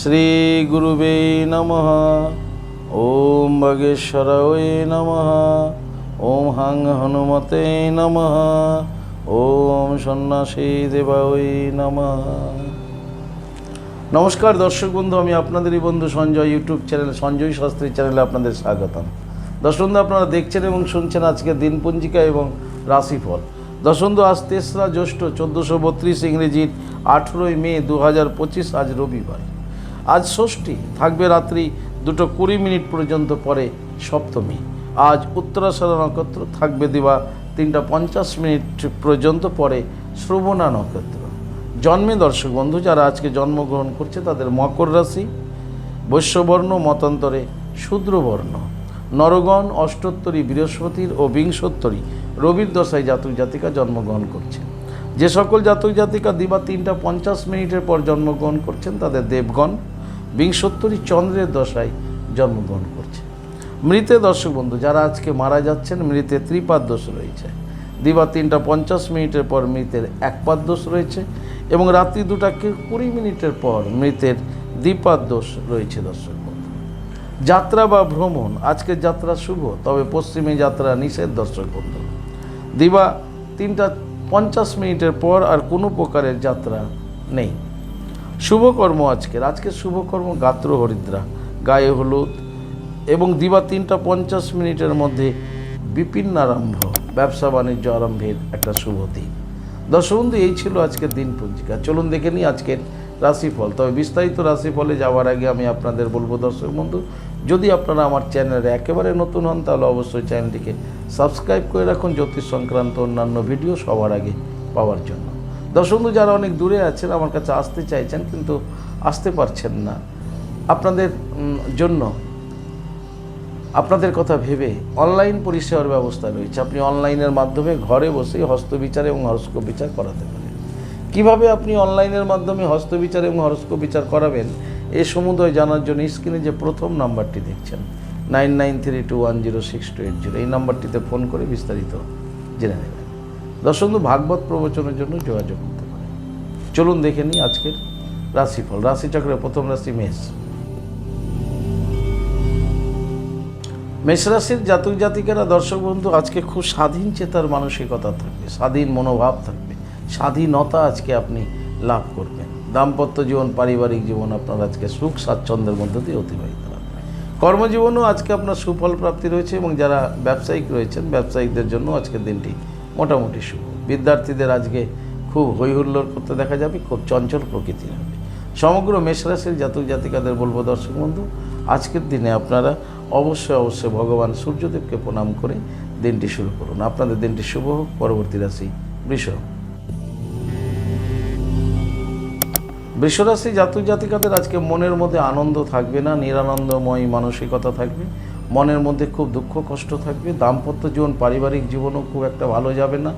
শ্রীগুরুবে নমঃ। ওম বাগেশ্বরায় নমঃ। ওম হাং হনুমতে নমঃ। ওম সন্ন্যাসী দেবায় নমঃ। নমস্কার দর্শক বন্ধু, আমি আপনাদেরই বন্ধু সঞ্জয়, ইউটিউব চ্যানেল, সঞ্জয় শাস্ত্রী চ্যানেলে আপনাদের স্বাগতম। দর্শক বন্ধু, আপনারা দেখছেন এবং শুনছেন আজকে দিনপঞ্জিকা এবং রাশিফল। দর্শক বন্ধু, আজ তেসরা জ্যৈষ্ঠ চোদ্দোশো বত্রিশ ইংরেজির আঠেরোই মে দু হাজার পঁচিশ, আজ রবিবার। আজ ষষ্ঠী, থাকবে রাত্রি দুটো কুড়ি মিনিট পর্যন্ত পরে সপ্তমী। আজ উত্তরাষাঢ়া নক্ষত্র, থাকবে দিবা তিনটা পঞ্চাশ মিনিট পর্যন্ত পরে শ্রবণা নক্ষত্র। জন্মে দর্শক বন্ধু, যারা আজকে জন্মগ্রহণ করছে, তাদের মকর রাশি, বৈশ্যবর্ণ, মতান্তরে শূদ্রবর্ণ। নরগণ, অষ্টোত্তরী, বৃহস্পতির ও বিংশোত্তরী, রবির দশায় জাতক জাতিকা জন্মগ্রহণ করছে যে সকল জাতক জাতিকা দিবা তিনটা পঞ্চাশ মিনিটের পর জন্মগ্রহণ করছেন, তাদের দেবগণ। বিংশোত্তরী চন্দ্রের দশায় জন্মগ্রহণ করছে। মৃতে দর্শক বন্ধু, যারা আজকে মারা যাচ্ছেন মৃতে ত্রিপাদ দোষ রয়েছে। দিবা তিনটা পঞ্চাশ মিনিটের পর মৃতের একপাদ দোষ রয়েছে এবং রাত্রি দুটা কুড়ি মিনিটের পর মৃতের দ্বিপাদ দোষ রয়েছে দর্শক বন্ধু। যাত্রা বা ভ্রমণ, আজকের যাত্রা শুভ, তবে পশ্চিমে যাত্রা নিষেধ দর্শক বন্ধু। দিবা তিনটা পঞ্চাশ মিনিটের পর আর কোনো প্রকারের যাত্রা নেই। শুভকর্ম আজকের। আজকের শুভকর্ম গাত্র হরিদ্রা। গায়ে হলুদ এবং দিবা তিনটা পঞ্চাশ মিনিটের মধ্যে বিপিন আরম্ভ ব্যবসা বাণিজ্য আরম্ভের একটা শুভ দিন। দর্শক এই ছিল আজকের দিন পঞ্জিকা চলুন দেখে নিই আজকের রাশিফল। তবে বিস্তারিত রাশিফলে যাওয়ার আগে আমি আপনাদের বলব, দর্শক বন্ধু, যদি আপনারা আমার চ্যানেলে একেবারে নতুন হন, তাহলে অবশ্যই চ্যানেলটিকে সাবস্ক্রাইব করে রাখুন। জ্যোতিষ সংক্রান্ত অন্যান্য ভিডিও সবার আগে পাওয়ার জন্য। দর্শক যারা অনেক দূরে আছেন, আমার কাছে আসতে চাইছেন, কিন্তু আসতে পারছেন না। আপনাদের জন্য আপনাদের কথা ভেবে অনলাইন পরিষেবার ব্যবস্থা রয়েছে। আপনি অনলাইনের মাধ্যমে ঘরে বসেই হস্তবিচার এবং হরস্কোপ বিচার করাতে পারেন। কীভাবে আপনি অনলাইনের মাধ্যমে হস্তবিচার এবং হরস্কোপ বিচার করাবেন, এ সমুদয় জানার জন্য স্ক্রিনে যে প্রথম নাম্বারটি দেখছেন, nine nine three two one zero six two eight zero, এই নাম্বারটিতে ফোন করে বিস্তারিত জেনে নেবেন। দর্শক ভাগবত প্রবচনের জন্য যোগাযোগ করতে পারেন চলুন দেখে নিই আজকের রাশিফল। রাশিচক্রের প্রথম রাশি মেষ। মেষরাশির জাতক জাতিকারা, দর্শক বন্ধু, আজকে খুব স্বাধীন চেতার মানসিকতা থাকবে, স্বাধীন মনোভাব থাকবে, স্বাধীনতা আজকে আপনি লাভ করবেন। দাম্পত্য জীবন, পারিবারিক জীবন আপনার আজকে সুখ, স্বাচ্ছন্দ্যের মধ্য দিয়ে অতিবাহিত হবে। কর্মজীবনও আজকে আপনার সুফল প্রাপ্তি রয়েছে এবং যারা ব্যবসায়িক রয়েছেন, ব্যবসায়িকদের জন্য আজকের দিনটি মোটামুটি শুভ। বিদ্যার্থীদের আজকে খুব হৈহুল্লোড় করতে দেখা যাবে, খুব চঞ্চল প্রকৃতির হবে। সমগ্র মেষরাশির জাতক জাতিকাদের বলব, দর্শক বন্ধু, আজকের দিনে আপনারা অবশ্যই অবশ্যই ভগবান সূর্যদেবকে প্রণাম করে দিনটি শুরু করুন। আপনাদের দিনটি শুভ হোক, পরবর্তী রাশি বৃষ বৃষরাশি জাতক জাতিকাদের আজকে মনের মধ্যে আনন্দ থাকবে না, নিরানন্দময় মানসিকতা থাকবে। মনের মধ্যে খুব দুঃখ, কষ্ট থাকবে। দাম্পত্য জীবন, পারিবারিক জীবনও খুব একটা ভালো যাবে না।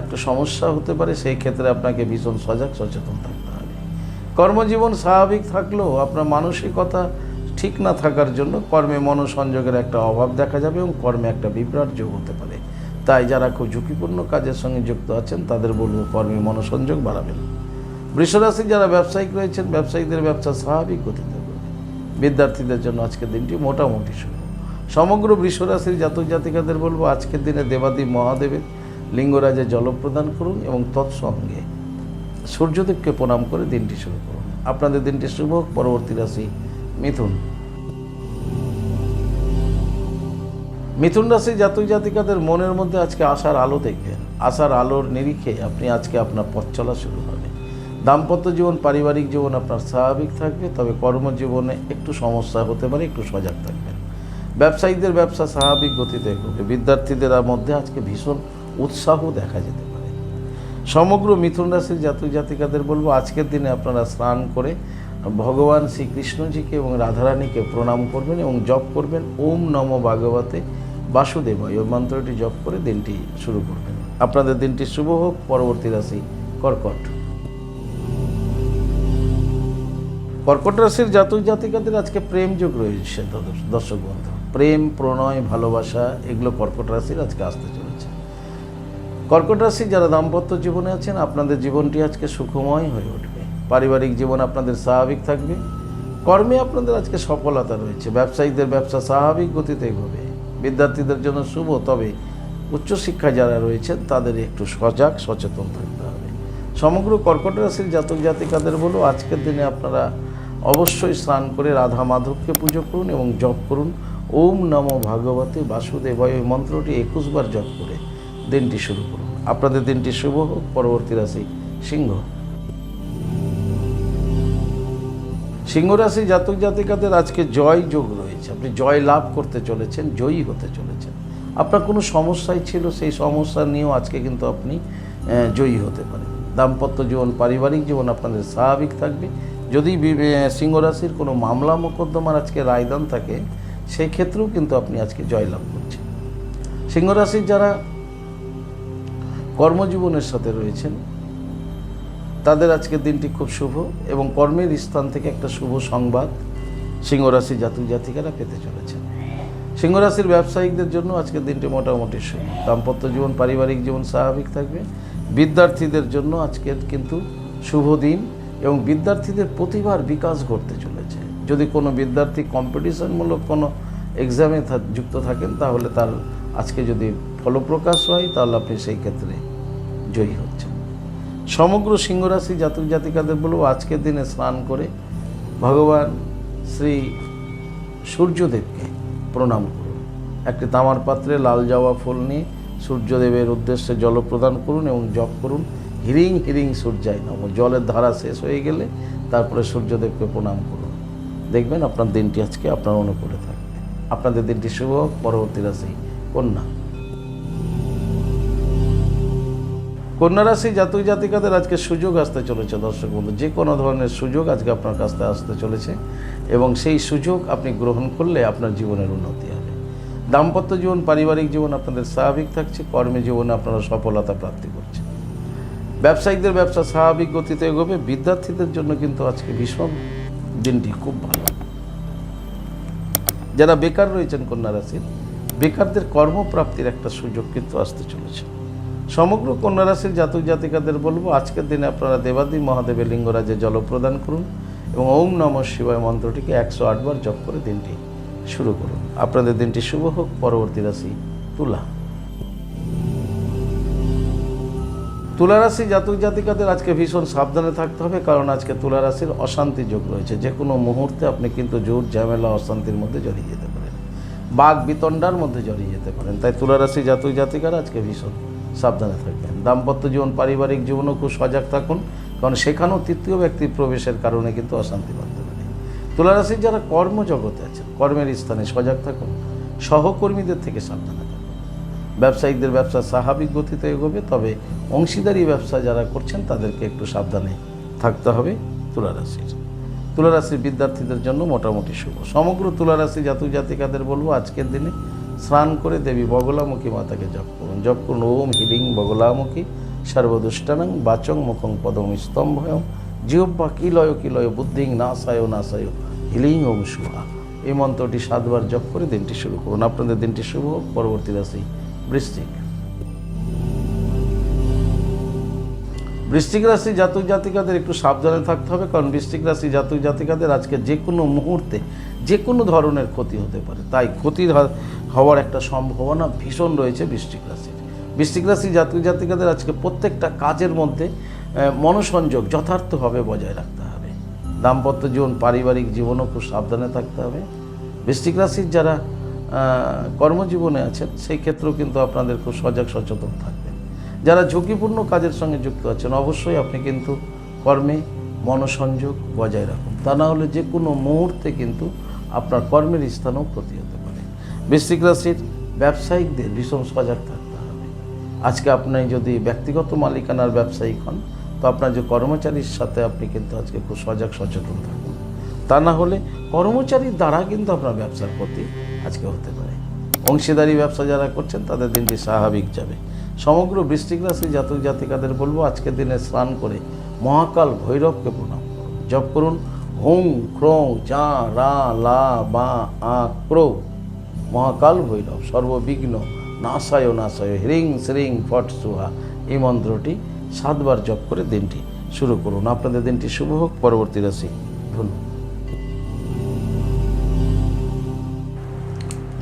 একটু সমস্যা হতে পারে, সেই ক্ষেত্রে আপনাকে ভীষণ সজাগ, সচেতন থাকতে হবে। কর্মজীবন স্বাভাবিক থাকলেও আপনার মানসিকতা ঠিক না থাকার জন্য কর্মে মনোসংযোগের একটা অভাব দেখা যাবে এবং কর্মে একটা বিভ্রাট যোগ হতে পারে। তাই যারা খুব ঝুঁকিপূর্ণ কাজের সঙ্গে যুক্ত আছেন, তাদের বলব কর্মে মনোসংযোগ বাড়াবেন। বৃষরাশি যারা ব্যবসায়িক রয়েছেন, ব্যবসায়ীদের ব্যবসা স্বাভাবিক গতিতে বিদ্যার্থীদের জন্য আজকের দিনটি মোটামুটি শুভ। সমগ্র বৃষরাশির জাতক জাতিকাদের বলব, আজকের দিনে দেবাদেব মহাদেবের লিঙ্গরাজে জল প্রদান করুন এবং তৎসঙ্গে সূর্যদেবকে প্রণাম করে দিনটি শুরু করুন। আপনাদের দিনটি শুভ। পরবর্তী রাশি মিথুন। মিথুন রাশি জাতক জাতিকাদের মনের মধ্যে আজকে আশার আলো দেখবেন। আশার আলোর নিরিখে আপনি আজকে আপনার পথ চলা শুরু হবে। দাম্পত্য জীবন, পারিবারিক জীবন আপনার স্বাভাবিক থাকবে, তবে কর্মজীবনে একটু সমস্যা হতে পারে, একটু সজাগ থাকবেন ব্যবসায়ীদের ব্যবসা স্বাভাবিক গতিতে করবে বিদ্যার্থীদের মধ্যে আজকে ভীষণ উৎসাহ দেখা যেতে পারে। সমগ্র মিথুন রাশির জাতক জাতিকাদের বলব, আজকের দিনে আপনারা স্নান করে ভগবান শ্রীকৃষ্ণজিকে এবং রাধারানীকে প্রণাম করবেন এবং জপ করবেন। ওম নম ভাগবতে বাসুদেব ওই মন্ত্রটি জপ করে দিনটি শুরু করবেন। আপনাদের দিনটি শুভ হোক। পরবর্তী রাশি কর্কট। কর্কট রাশির জাতক জাতিকাদের আজকে প্রেম যোগ রয়েছে দর্শ- দর্শক বন্ধু। প্রেম, প্রণয়, ভালোবাসা, এগুলো কর্কট রাশির আজকে আসতে চলেছে। কর্কট রাশি যারা দাম্পত্য জীবনে আছেন, আপনাদের জীবনটি আজকে সুখময় হয়ে উঠবে। পারিবারিক জীবন আপনাদের স্বাভাবিক থাকবে। কর্মে আপনাদের আজকে সফলতা রয়েছে। ব্যবসায়ীদের ব্যবসা স্বাভাবিক গতিতে এগোবে। বিদ্যার্থীদের জন্য শুভ, তবে উচ্চশিক্ষায় যারা রয়েছেন, তাদের একটু সজাগ, সচেতন থাকতে হবে। সমগ্র কর্কট রাশির জাতক জাতিকাদের বলো, আজকের দিনে আপনারা অবশ্যই স্নান করে রাধা মাধবকে পুজো করুন এবং জপ করুন। ওম নমো ভাগবতে বাসুদেবায় এই মন্ত্রটি একুশবার জপ করে দিনটি শুরু করুন। আপনাদের দিনটি শুভ হোক, পরবর্তী রাশি সিংহ। সিংহ রাশি জাতক জাতিকাদের আজকে জয় যোগ রয়েছে। আপনি জয় লাভ করতে চলেছেন, জয়ী হতে চলেছেন। আপনার কোনো সমস্যাই ছিল, সেই সমস্যা নিয়েও আজকে কিন্তু আপনি জয়ী হতে পারেন। দাম্পত্য জীবন, পারিবারিক জীবন আপনাদের স্বাভাবিক থাকবে। যদি সিংহ রাশির কোনো মামলা মোকদ্দমার আজকে রায়দান থাকে সেই ক্ষেত্রেও কিন্তু আপনি আজকে জয়লাভ করছেন। সিংহ রাশির যারা কর্মজীবনের সাথে রয়েছেন, তাদের আজকের দিনটি খুব শুভ এবং কর্মের স্থান থেকে একটা শুভ সংবাদ সিংহরাশি জাতক জাতিকারা পেতে চলেছেন। সিংহরাশির ব্যবসায়িকদের জন্য আজকের দিনটি মোটামুটি শুভ। দাম্পত্য জীবন, পারিবারিক জীবন স্বাভাবিক থাকবে। বিদ্যার্থীদের জন্য আজকের কিন্তু শুভ দিন এবং বিদ্যার্থীদের প্রতিভার বিকাশ ঘটতে চলেছে। যদি কোনো বিদ্যার্থী কম্পিটিশনমূলক কোনো এক্সামে যুক্ত থাকেন, তাহলে তার আজকে যদি ফলপ্রকাশ হয়, তাহলে আপনি সেই ক্ষেত্রে জয়ী হচ্ছেন। সমগ্র সিংহরাশি জাতক জাতিকাদের বলব, আজকের দিনে স্নান করে ভগবান শ্রী সূর্যদেবকে প্রণাম করুন। একটি তামার পাত্রে লাল জবা ফুল নিয়ে সূর্যদেবের উদ্দেশ্যে জল প্রদান করুন এবং জপ করুন। হিরিং হিরিং সূর্যায় নম। জলের ধারা শেষ হয়ে গেলে তারপরে সূর্যদেবকে প্রণাম করুন। দেখবেন আপনার দিনটি আজকে আপনার অনুকূলে থাকবে। আপনাদের দিনটি শুভ পরবর্তী রাশি কন্যা। কন্যা রাশি জাতক জাতিকাদের আজকে সুযোগ আসতে চলেছে, দর্শক বন্ধু। যে কোনো ধরনের সুযোগ আজকে আপনার কাছ থেকে আসতে চলেছে এবং সেই সুযোগ আপনি গ্রহণ করলে আপনার জীবনের উন্নতি হবে। দাম্পত্য জীবন, পারিবারিক জীবন আপনাদের স্বাভাবিক থাকছে, কর্মে জীবনে আপনারা সফলতা প্রাপ্তি করছেন। ব্যবসায়িকদের ব্যবসা স্বাভাবিক গতিতে এগোবে, বিদ্যার্থীদের জন্য কিন্তু আজকে ভীষণ দিনটি খুব ভালো। যারা বেকার রয়েছেন কন্যা রাশির, বেকারদের কর্মপ্রাপ্তির একটা সুযোগ কিন্তু আসতে চলেছে। সমগ্র কন্যা রাশির জাতক জাতিকাদের বলব, আজকের দিনে আপনারা দেবাদি মহাদেবের লিঙ্গরাজে জল প্রদান করুন এবং ওম নম শিবায় মন্ত্রটিকে একশো আটবার জপ করে দিনটি শুরু করুন। আপনাদের দিনটি শুভ হোক, পরবর্তী রাশি তুলা। তুলা রাশি জাতক জাতিকাদের আজকে ভীষণ সাবধানে থাকতে হবে, কারণ আজকে তুলা রাশির অশান্তি যোগ রয়েছে। যে কোনো মুহূর্তে আপনি কিন্তু জোর ঝামেলা, অশান্তির মধ্যে জড়িয়ে যেতে পারেন। বাঘ বিতণ্ডার মধ্যে জড়িয়ে যেতে পারেন। তাই তুলারাশি জাতক জাতিকারা আজকে ভীষণ সাবধানে থাকবেন। দাম্পত্য জীবন, পারিবারিক জীবনও খুব সজাগ থাকুন, কারণ সেখানেও তৃতীয় ব্যক্তির প্রবেশের কারণে কিন্তু অশান্তি বাড়তে পারে তুলা রাশির যারা কর্মজগতে আছেন, কর্মের স্থানে সজাগ থাকুন। সহকর্মীদের থেকে সাবধানে ব্যবসায়িকদের ব্যবসা স্বাভাবিক গতিতে এগোবে, তবে অংশীদারি ব্যবসা যারা করছেন তাদেরকে একটু সাবধানে থাকতে হবে তুলারাশির। তুলারাশির বিদ্যার্থীদের জন্য মোটামুটি শুভ। সমগ্র তুলারাশি জাতক জাতিকাদের বলব, আজকের দিনে স্নান করে দেবী বগলামুখী মাতাকে জপ করুন। জপ করুন, ওম হিলিং বগলামুখী সর্বদুষ্টানং বাচং মুখং পদম স্তম্ভয়ম জিহ্বা কিলয় কিলয় বুদ্ধিং নাসায় নাসায় হিলিং ওম শুভা এই মন্ত্রটি সাতবার জপ করে দিনটি শুরু করুন। আপনাদের দিনটি শুভ হোক, পরবর্তী রাশি বৃশ্চিক বৃশ্চিক রাশি জাতক জাতিকাদের একটু সাবধানে থাকতে হবে, কারণ বৃশ্চিক রাশি জাতক জাতিকাদের আজকে যে কোনো মুহূর্তে যে কোনো ধরনের ক্ষতি হতে পারে। তাই ক্ষতির হওয়ার একটা সম্ভাবনা ভীষণ রয়েছে বৃশ্চিক রাশির। বৃশ্চিক রাশি জাতক জাতিকাদের আজকে প্রত্যেকটা কাজের মধ্যে মনোসংযোগ যথার্থভাবে বজায় রাখতে হবে। দাম্পত্য জীবন, পারিবারিক জীবনও খুব সাবধানে থাকতে হবে। বৃষ্টিক রাশির যারা কর্মজীবনে আছেন, সেই ক্ষেত্রেও কিন্তু আপনাদের খুব সজাগ সচেতন থাকবেন। যারা ঝুঁকিপূর্ণ কাজের সঙ্গে যুক্ত আছেন, অবশ্যই আপনি কিন্তু কর্মে মনোসংযোগ বজায় রাখুন। তা না হলে যে কোনো মুহূর্তে কিন্তু আপনার কর্মের স্থানও ক্ষতি হতে পারে। বৃশ্চিক রাশির ব্যবসায়িকদের ভীষণ সজাগ থাকতে হবে। আজকে আপনি যদি ব্যক্তিগত মালিকানার ব্যবসায়িক হন, তো আপনার যে কর্মচারীর সাথে আপনি কিন্তু আজকে খুব সজাগ সচেতন থাকুন। তা না হলে কর্মচারীর দ্বারা কিন্তু আপনার ব্যবসার ক্ষতি আজকে হতে পারে। অংশীদারি ব্যবসা যারা করছেন, তাদের দিনটি স্বাভাবিক যাবে। সমগ্র বৃষ্টিক রাশি জাতক জাতিকাদের বলব আজকের দিনে স্নান করে মহাকাল ভৈরবকে প্রণাম জপ করুন, হুম, ক্রোং চা রা, লা, বা, আ, ক্রো। মহাকাল ভৈরব, সর্ববিঘ্ন, নাশায় নাশায় হ্রিং, শ্রিং, ফট, সুহা, এই মন্ত্রটি সাতবার জপ করে দিনটি শুরু করুন। আপনাদের দিনটি শুভ হোক, পরবর্তী রাশি ধন্যবাদ।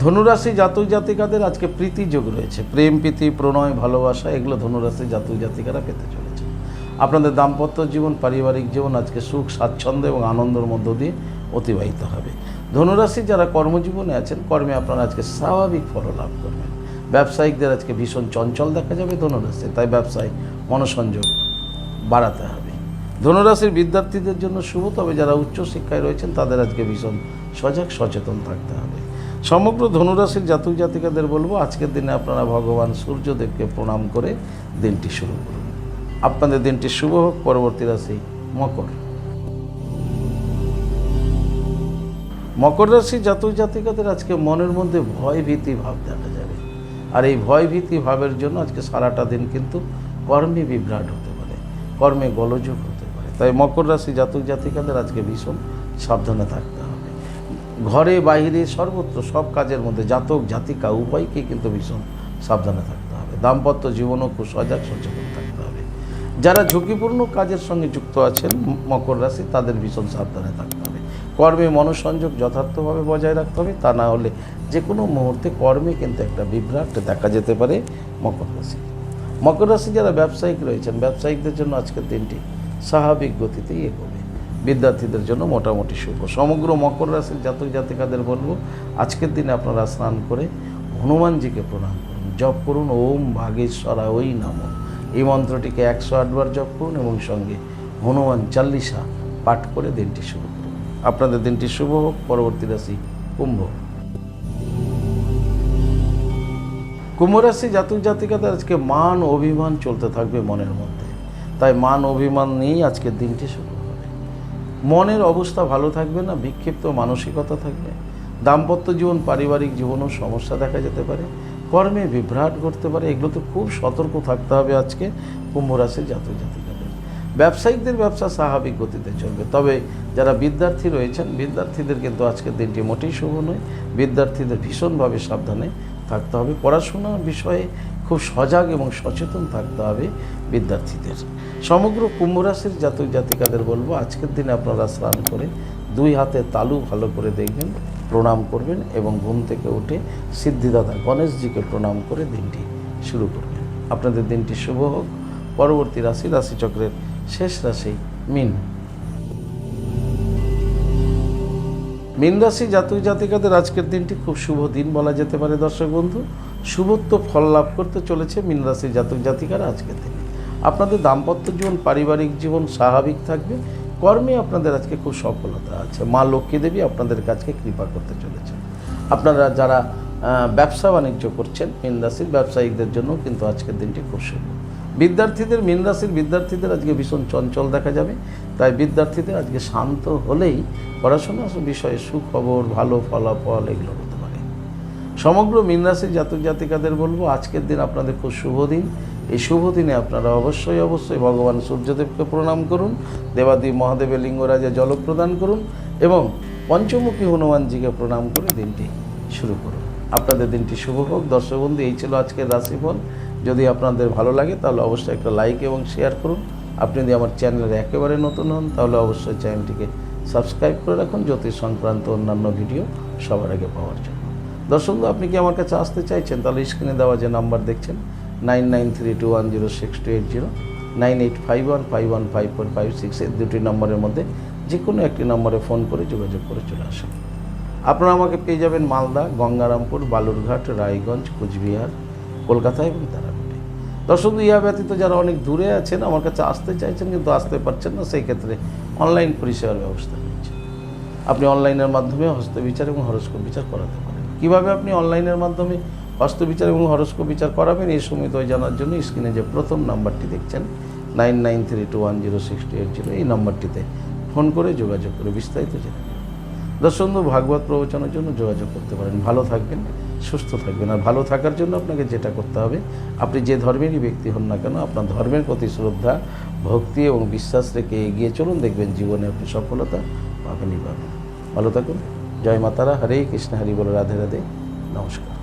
ধনুরাশি জাতক জাতিকাদের আজকে প্রীতি যোগ রয়েছে। প্রেম, প্রীতি, প্রণয়, ভালোবাসা, এগুলো ধনুরাশি জাতক জাতিকারা পেতে চলেছে। আপনাদের দাম্পত্য জীবন, পারিবারিক জীবন আজকে সুখ, স্বাচ্ছন্দ্য এবং আনন্দের মধ্য দিয়ে অতিবাহিত হবে। ধনুরাশি যারা কর্মজীবনে আছেন, কর্মে আপনারা আজকে স্বাভাবিক ফল লাভ করবেন। ব্যবসায়িকদের আজকে ভীষণ চঞ্চল দেখা যাবে ধনুরাশি, তাই ব্যবসায় মনোসংযোগ বাড়াতে হবে। ধনুরাশির বিদ্যার্থীদের জন্য শুভ, তবে যারা উচ্চশিক্ষায় রয়েছেন, তাদের আজকে ভীষণ সজাগ, সচেতন থাকতে হবে। সমগ্র ধনুরাশির জাতক জাতিকাদের বলব, আজকের দিনে আপনারা ভগবান সূর্যদেবকে প্রণাম করে দিনটি শুরু করুন। আপনাদের দিনটি শুভ হোক, পরবর্তী রাশি মকর। মকর রাশি জাতক জাতিকাদের আজকে মনের মধ্যে ভয় ভীতি ভাব দেখা যাবে। আর এই ভয় ভীতি ভাবের জন্য আজকে সারাটা দিন কিন্তু কর্মে বিভ্রাট হতে পারে, কর্মে গোলযোগ হতে পারে। তাই মকর রাশি জাতক জাতিকাদের আজকে ভীষণ সাবধানে থাকতে ঘরে বাইরে সর্বত্র সব কাজের মধ্যে জাতক, জাতিকা, উভয়কে কিন্তু ভীষণ সাবধানে থাকতে হবে। দাম্পত্য জীবনও খুব সজাগ, সচেতন থাকতে হবে। যারা ঝুঁকিপূর্ণ কাজের সঙ্গে যুক্ত আছেন, মকর রাশি, তাদের ভীষণ সাবধানে থাকতে হবে। কর্মে মনোসংযোগ যথার্থভাবে বজায় রাখতে হবে। তা না হলে যে কোনো মুহূর্তে কর্মে কিন্তু একটা বিভ্রাট দেখা যেতে পারে মকর রাশি। মকর রাশি যারা ব্যবসায়িক রয়েছেন, ব্যবসায়িকদের জন্য আজকের দিনটি স্বাভাবিক গতিতেই এগোবে। বিদ্যার্থীদের জন্য মোটামুটি শুভ। সমগ্র মকর রাশির জাতক জাতিকাদের বলব, আজকের দিনে আপনারা স্নান করে হনুমানজিকে প্রণাম করুন, জপ করুন, ওম ভাগেশ্বরা ওই নাম। এই মন্ত্রটিকে একশো আটবার জপ করুন এবং সঙ্গে হনুমান চাল্লিশা পাঠ করে দিনটি শুরু করুন আপনাদের দিনটি শুভ হোক, পরবর্তী রাশি কুম্ভ। কুম্ভরাশি জাতক জাতিকাদের আজকে মান অভিমান চলতে থাকবে মনের মধ্যে। তাই মান অভিমান নিয়েই আজকের দিনটি হবে মনের অবস্থা ভালো থাকবে না, বিক্ষিপ্ত মানসিকতা থাকবে। দাম্পত্য জীবন, পারিবারিক জীবনেও সমস্যা দেখা যেতে পারে। কর্মে বিভ্রাট ঘটতে পারে। এগুলোতে খুব সতর্ক থাকতে হবে আজকে কুম্ভ রাশির জাতক জাতিকাদের। ব্যবসায়িকদের ব্যবসা স্বাভাবিক গতিতে চলবে। তবে যারা বিদ্যার্থী রয়েছেন, বিদ্যার্থীদের কিন্তু আজকের দিনটি মোটেই শুভ নয়। বিদ্যার্থীদের ভীষণভাবে সাবধানে থাকতে হবে। পড়াশোনার বিষয়ে খুব সজাগ এবং সচেতন থাকতে হবে বিদ্যার্থীদের। সমগ্র কুম্ভ রাশির জাতক জাতিকাদের বলব, আজকের দিনে আপনারা স্নান করে দুই হাতে তালু ভালো করে দেখবেন, প্রণাম করবেন এবং ঘুম থেকে উঠে সিদ্ধিদাতা গণেশজিকে প্রণাম করে দিনটি শুরু করবেন। আপনাদের দিনটি শুভ হোক। পরবর্তী রাশি, রাশিচক্রের শেষ রাশি, মিন। মিন রাশি জাতক জাতিকাদের আজকের দিনটি খুব শুভ দিন বলা যেতে পারে দর্শক বন্ধু। শুভত্ব ফল লাভ করতে চলেছে মীন রাশি জাতক জাতিকারা আজকে থেকে। আপনাদের দাম্পত্য জীবন, পারিবারিক জীবন স্বাভাবিক থাকবে। কর্মে আপনাদের আজকে খুব সফলতা আছে। মা লক্ষ্মী দেবী আপনাদের কাছকে কৃপা করতে চলেছে। আপনারা যারা ব্যবসা বাণিজ্য করছেন মীন রাশির ব্যবসায়িকদের জন্য কিন্তু আজকের দিনটি খুব শুভ। বিদ্যার্থীদের মীন রাশির বিদ্যার্থীদের আজকে ভীষণ চঞ্চল দেখা যাবে। তাই বিদ্যার্থীদের আজকে শান্ত হলেই পড়াশোনা বিষয়ে সুখবর, ভালো ফলাফল এগুলো সমগ্র মীন রাশির জাতক জাতিকাদের বলব, আজকের দিন আপনাদের খুব শুভ দিন। এই শুভ দিনে আপনারা অবশ্যই অবশ্যই ভগবান সূর্যদেবকে প্রণাম করুন দেবাদেব মহাদেবের লিঙ্গরাজে জল প্রদান করুন এবং পঞ্চমুখী হনুমানজিকে প্রণাম করে দিনটি শুরু করুন। আপনাদের দিনটি শুভ হোক। দর্শক বন্ধু, এই ছিল আজকের রাশিফল। যদি আপনাদের ভালো লাগে তাহলে অবশ্যই একটা লাইক এবং শেয়ার করুন। আপনি যদি আমার চ্যানেলের একেবারে নতুন হন তাহলে অবশ্যই চ্যানেলটিকে সাবস্ক্রাইব করে রাখুন। জ্যোতিষ সংক্রান্ত অন্যান্য ভিডিও সবার আগে পাওয়ার জন্য। দর্শক আপনি কি আমার কাছে আসতে চাইছেন? তাহলে স্ক্রিনে দেওয়া যে নাম্বার দেখছেন nine nine three two one zero six two eight zero nine eight five one five one five four five six এই দুটি নম্বরের মধ্যে যে কোনো একটি নম্বরে ফোন করে যোগাযোগ করে চলে আসুন। আপনারা আমাকে পেয়ে যাবেন মালদা, গঙ্গারামপুর, বালুরঘাট, রায়গঞ্জ, কুচবিহার, কলকাতা এবং তারাপীঠে। দর্শক, ইহা ব্যতীত যারা অনেক দূরে আছেন, আমার কাছে আসতে চাইছেন কিন্তু আসতে পারছেন না, সেই ক্ষেত্রে অনলাইন পরিষেবার ব্যবস্থা রয়েছে আপনি অনলাইনের মাধ্যমে হস্তবিচার এবং হরস্কোপ বিচার করাতে পারেন। কীভাবে আপনি অনলাইনের মাধ্যমে হস্তবিচার এবং হরস্কোপ বিচার করাবেন, এই সময় জানার জন্য স্ক্রিনে যে প্রথম নাম্বারটি দেখছেন, nine nine three two one zero six two eight zero, এই নাম্বারটিতে ফোন করে যোগাযোগ করে বিস্তারিত জেনে দর্শক ভাগবত প্রবচনের জন্য যোগাযোগ করতে পারেন। ভালো থাকবেন, সুস্থ থাকবেন। আর ভালো থাকার জন্য আপনাকে যেটা করতে হবে, আপনি যে ধর্মেরই ব্যক্তি হন না কেন, আপনার ধর্মের প্রতি শ্রদ্ধা, ভক্তি এবং বিশ্বাস রেখে এগিয়ে চলুন। দেখবেন জীবনে আপনি সফলতা পাবেনই পাবেন। ভালো থাকুন। জয় মাতারা হরে কৃষ্ণ হরি বলে রাধে রাধে নমস্কার